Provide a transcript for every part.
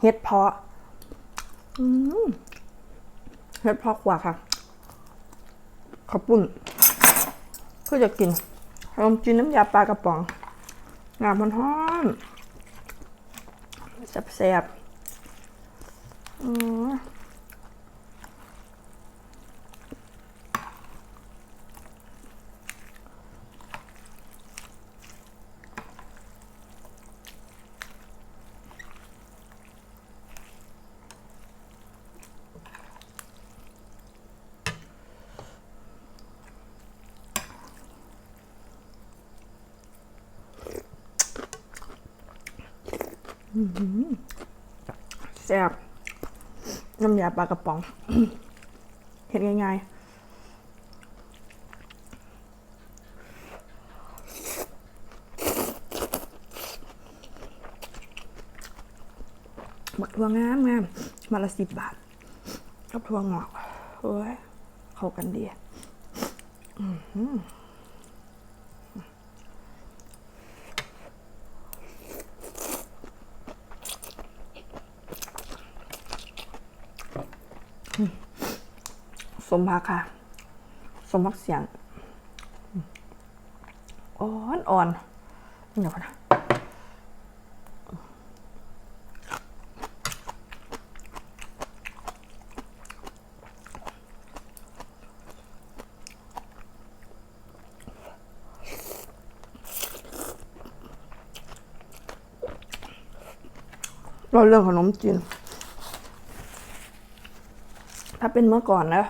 เห็ดเพาะอืมเห็ดเพาะกว่าค่ะข้าวปุ้นก็จะกินขนมจีนน้ำยาปลากระป๋อง งามมันฮ้อนแซ่บๆ แซ่บน้ำยาปลากระป๋องเห็นง่ายๆหมักทั่วงามงามมาละสิบบาทกับทั่วงอกโอ้ย เข้ากันดีอือ สมพักค่ะ สมพักเสียงอ่อนอ่อนเดี๋ยวก่อนนะเราเรื่องขนมจีน ถ้าเป็นเมื่อก่อนนะ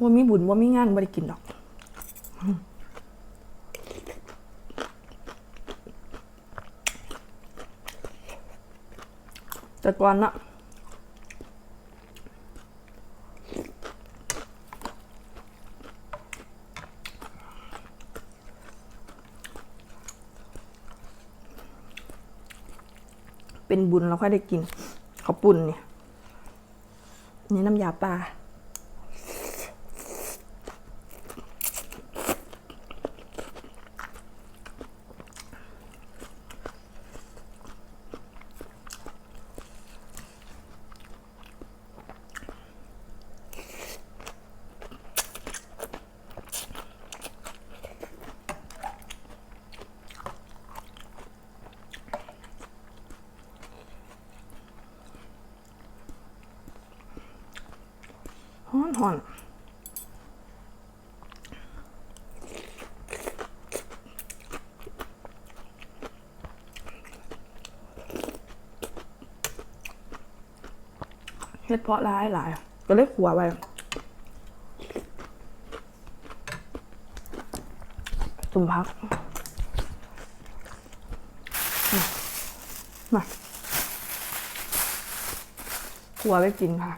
ว่ามีบุญว่ามีงานไม่ได้กินหรอก แต่ก่อนนะ เป็นบุญเราค่อยได้กินข้าวปุ่นเนี่ยนี่น้ำยาปลา ฮ้อนฮ้อนเฮ็ดเพาะหลายหลาย ก็เลยขัวไว้ตุ่มพักมามาขัวไว้กินค่ะ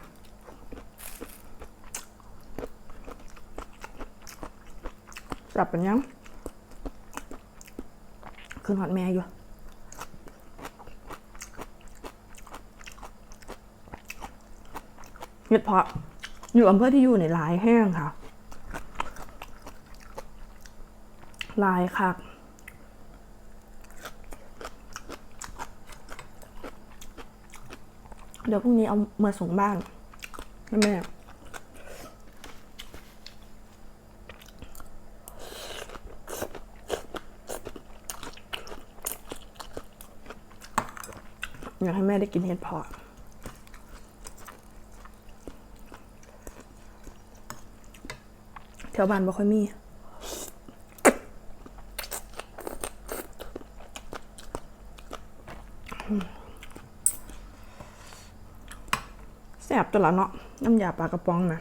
จับเป็นยังคืนหอดแม่อยู่เห็ดเพาะอยู่อำเภอที่อยู่ในหลายแห้งค่ะลายค่ะเดี๋ยวพรุ่งนี้เอามาส่งบ้านแม่แม่ ได้กินเห็ดเพาะแถวบ้านบ่ค่อยมีแซ่บตัวละเนาะน้ำยาปลากระป๋องนะ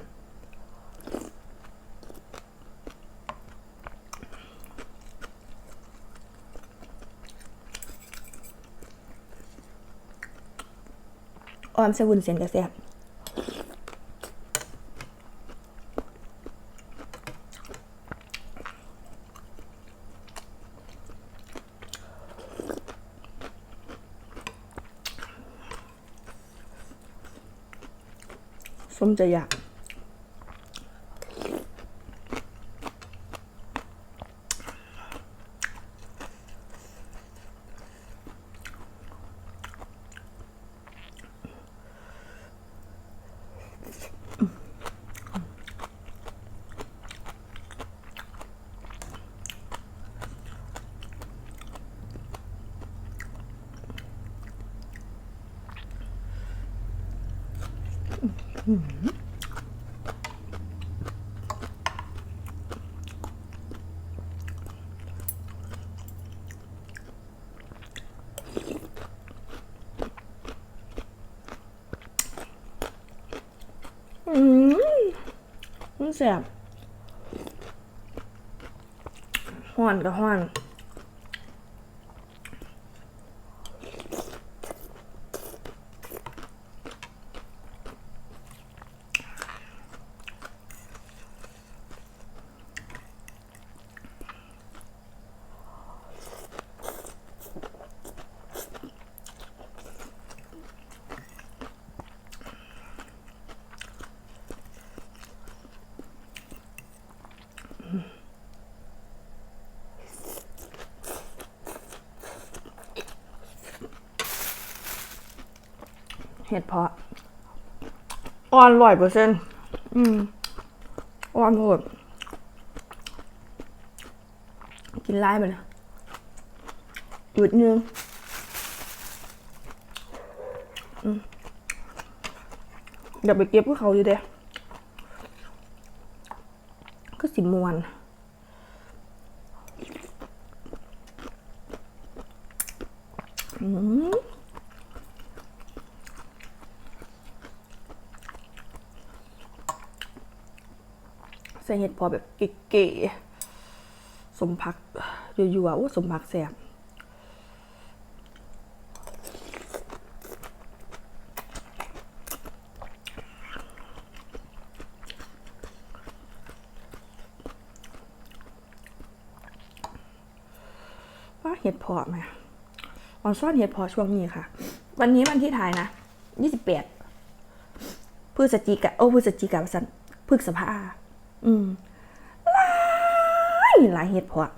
ออมสวุนเส้นกระแซบส้มจะอยาก อืมมันแสบห่อนก็ห่อน ห็ดเพาะอ่อนร้อยเปอร์เซ็นต์อืมอ่อนโหดกินไล่ไปเลยหยุดนึงอืมเดี๋ยวไปเก็บพวกเขาอยู่เด้ก็สิมวนอืม ใส่เห็ดพอแบบเก๋ๆสมผักยั่วๆโอ้สมผักแสบว่าเห็ดพอไหมออนซ่อนเห็ดพอช่วงนี้ค่ะ วันนี้วันที่ถ่ายนะยี่สิบแปดพฤศจิกาโอ้พฤศจิกาสันพฤษภา อืมหลายหลายเห็ดพะ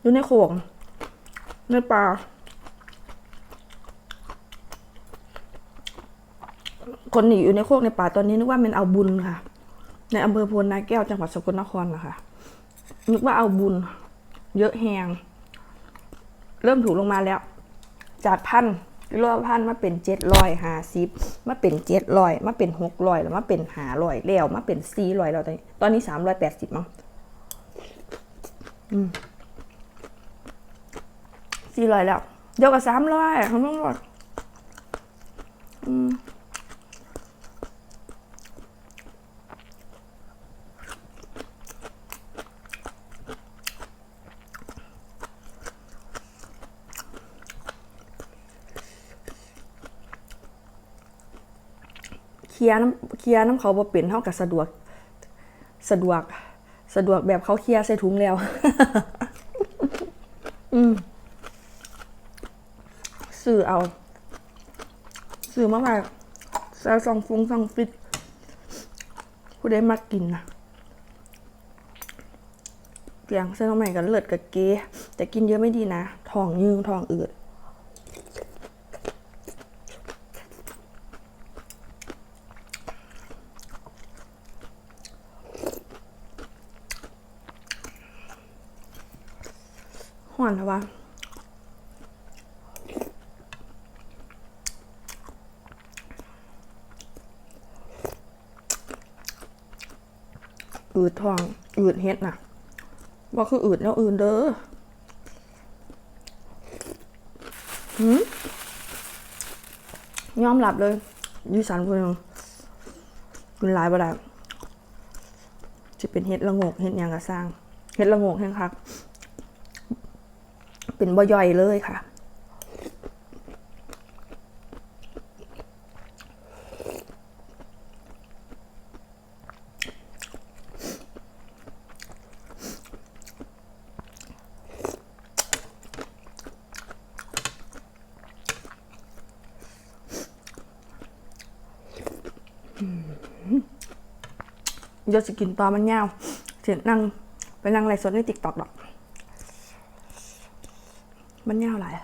อยู่ในโขงในป่าคนหนีอยู่ในโคกในป่าตอนนี้นึกว่าเป็นเอาบุญค่ะ ในอำเภอพนนาแก้วจังหวัดสกลนครนะคะนึกว่าเอาบุญ เยอะแหงเริ่มถูกลงมาแล้ว จากพัน รอบพันมาเป็นเจ็ดร้อยห้าสิบมาเป็นเจ็ดร้อยมาเป็นหกร้อยแล้วมาเป็นห้าร้อยแล้วมาเป็นสี่ร้อยแล้วตอนนี้ตอนนี้สามร้อยแปดสิบมั้งสี่ร้อยแล้วเดียวกับสามร้อยเขาต้องบอกอืม ลียร์น้ำเคลียร์น้ำเขาบ่เป็นเท่ากับสะดวกสะดวก สะดวกแบบเขาเคลียร์ใส่ถุงแล้ว อืมสื่อเอา สื่อมาแบบใส่ซองฟงซองฟิตผู้ใดมากินนะเตียงเส้นข้าวใหม่กันเลิศกับเก๊แต่กินเยอะไม่ดีนะท้องยืงท้องอืด ห่อนแล้ววะอืดทอง อืดเฮ็ดนะว่าคืออืดแล้วอื่นเด้อหืมยอมหลับเลยยูสันพูดงกินหลายบ่ได้จะเป็นเฮ็ดละงกเฮ็ดยังกะสร้างเฮ็ดละงกแห้งคัก เป็นบ่ย่อยเลยค่ะเดี๋ยวจะกินตอนมันยาวเสียนั่งไปนั่งไลฟ์สดในติ๊กต็อกดอก มันยาวหลาย